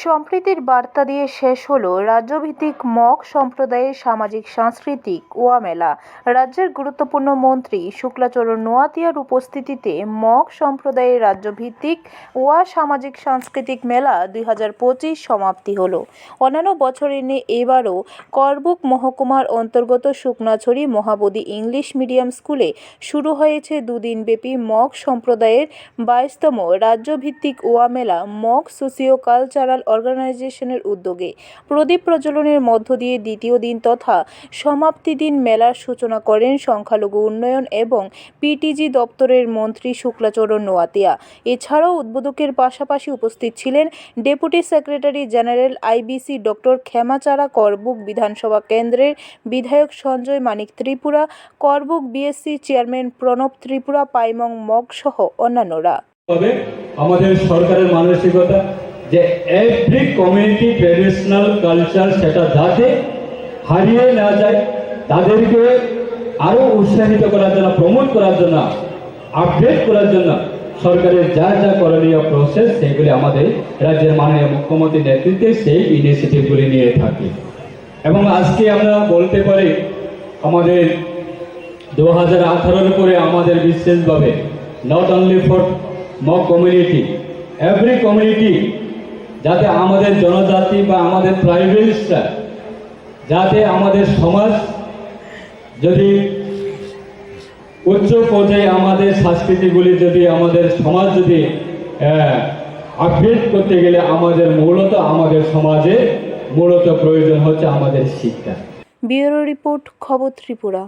সম্প্রীতির বার্তা দিয়ে শেষ হলো রাজ্যভিত্তিক মগ সম্প্রদায়ের সামাজিক, সাংস্কৃতিক ওয়া মেলা রাজ্যের গুরুত্বপূর্ণ মন্ত্রী শুক্লাচরণ নোয়াতিয়ার উপস্থিতিতে মগ সম্প্রদায়ের রাজ্যভিত্তিক ওয়া সামাজিক, সাংস্কৃতিক মেলা দুই হাজার পঁচিশ সমাপ্তি হলো। অন্যান্য বছরের নিয়ে এবারও করবুক মহকুমার অন্তর্গত শুকনাছড়ি মহাবোধি ইংলিশ মিডিয়াম স্কুলে শুরু হয়েছে দুদিনব্যাপী মগ সম্প্রদায়ের বাইশতম রাজ্যভিত্তিক ওয়া মেলা মগ সোসিও কালচারাল অর্গানাইজেশনের উদ্যোগে প্রদীপ প্রজ্বলনের মধ্য দিয়ে দ্বিতীয় দিন তথা সমাপ্তি দিন মেলার সূচনা করেন সংখ্যালঘু উন্নয়ন এবং পিটিজি দপ্তরের মন্ত্রী শুক্লাচরণ নোয়াতিয়া। এছাড়াও উদ্বোধকের পাশাপাশি উপস্থিত ছিলেন deputy secretary general IBC doctor Kshemachara Karbuk বিধানসভা কেন্দ্রের বিধায়ক সঞ্জয় মানিক ত্রিপুরা, করবুক বিএসসি চেয়ারম্যান প্রণব ত্রিপুরা, পাইমং মগ সহ অন্যান্যরা। আমাদের সরকারের মানসিকতা যে এভরি কমিউনিটি ট্রেডিশনাল কালচার সেটা যাতে হারিয়ে না যায়, তাদেরকে আরও উৎসাহিত করার জন্য প্রমোট করার জন্য আপডেট করার জন্য সরকারের যা যা করণীয় প্রসেস সেগুলি আমাদের রাজ্যের মাননীয় মুখ্যমন্ত্রীর নেতৃত্বে সেই ইনিশিয়েটিভগুলি নিয়ে থাকি। এবং আজকে আমরা বলতে পারি, আমাদের দু হাজার আঠারোর পরে আমাদের বিশেষভাবে নট অনলি ফর ম কমিউনিটি এভরি কমিউনিটি যাতে আমাদের জনজাতি বা আমাদের ট্রাইবেলসরা যাতে আমাদের সমাজ যদি উচ্চ পর্যায়ে আমাদের সংস্কৃতিগুলি যদি আমাদের সমাজ যদি আপডেট করতে গেলে আমাদের মূলত আমাদের সমাজে মূলত প্রয়োজন হচ্ছে আমাদের শিক্ষা। ব্যুরো রিপোর্ট খবর ত্রিপুরা।